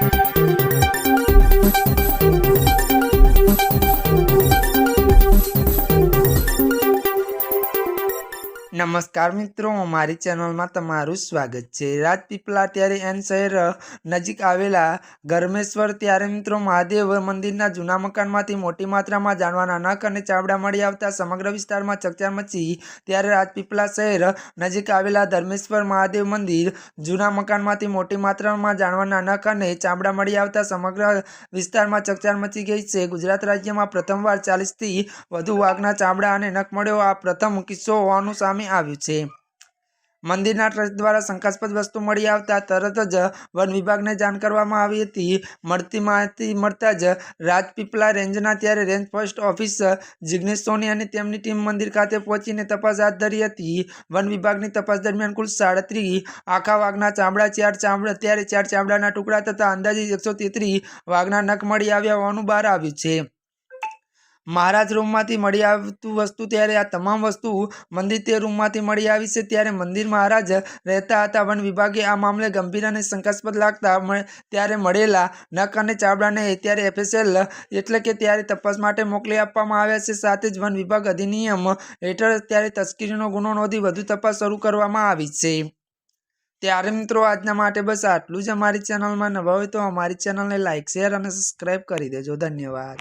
Thank you. નમસ્કાર મિત્રો, મારી ચેનલમાં તમારું સ્વાગત છે. રાજપીપળા ત્યારે એન શહેર નજીક આવેલા ગરમેશ્વર ત્યારે મિત્રો મહાદેવ મંદિરના જૂના મકાનમાંથી મોટી માત્રામાં જાણવાના નખ અને ચામડા મળી આવતા સમગ્ર વિસ્તારમાં ચકચાર મચી ત્યારે રાજપીપળા શહેર નજીક આવેલા ધર્મેશ્વર મહાદેવ મંદિર જૂના મકાનમાંથી મોટી માત્રામાં જાણવાના નખ અને ચામડા મળી આવતા સમગ્ર વિસ્તારમાં ચકચાર મચી ગઈ છે. ગુજરાત રાજ્યમાં પ્રથમવાર ચાલીસથી વધુ વાઘના ચામડા અને નખ મળ્યો. આ પ્રથમ કિસ્સો હોવાનું સામે આવ્યું છે. મંદિરના ટ્રસ્ટ દ્વારા શંકાસ્પદ વસ્તુ મળી આવતા તરત જ વન વિભાગને જાણ કરવામાં આવી હતી. મળતી માહિતી મળતા જ રાજપીપળા રેન્જના ત્યારે range post office Jignesh Soni અને તેમની ટીમ મંદિર ખાતે પહોંચીને તપાસ હાથ ધરી હતી. વન વિભાગની તપાસ દરમિયાન કુલ સાડત્રીસ આખા વાઘના ચામડા, ચાર ચામડા, ત્યારે ચાર ચામડાના ટુકડા તથા અંદાજે એકસો વાઘના નખ મળી આવ્યા હોવાનું બહાર આવ્યું છે. મહારાજ રૂમમાંથી મળી આવતું વસ્તુ ત્યારે આ તમામ વસ્તુ મંદિર તે રૂમમાંથી મળી આવી છે ત્યારે મંદિર મહારાજ રહેતા હતા. વન વિભાગે આ મામલે ગંભીર અને શંકાસ્પદ લાગતા ત્યારે મળેલા નખ અને ચાબડાને ત્યારે એફએસએલ એટલે કે ત્યારે તપાસ માટે મોકલી આપવામાં આવ્યા છે. સાથે જ વન વિભાગ અધિનિયમ હેઠળ ત્યારે તસ્કરીનો ગુનો નોંધી વધુ તપાસ શરૂ કરવામાં આવી છે. ત્યારે મિત્રો આજના માટે બસ આટલું જ. અમારી ચેનલમાં નવા હોય તો અમારી ચેનલને લાઇક શેર અને સબસ્ક્રાઈબ કરી દેજો. ધન્યવાદ.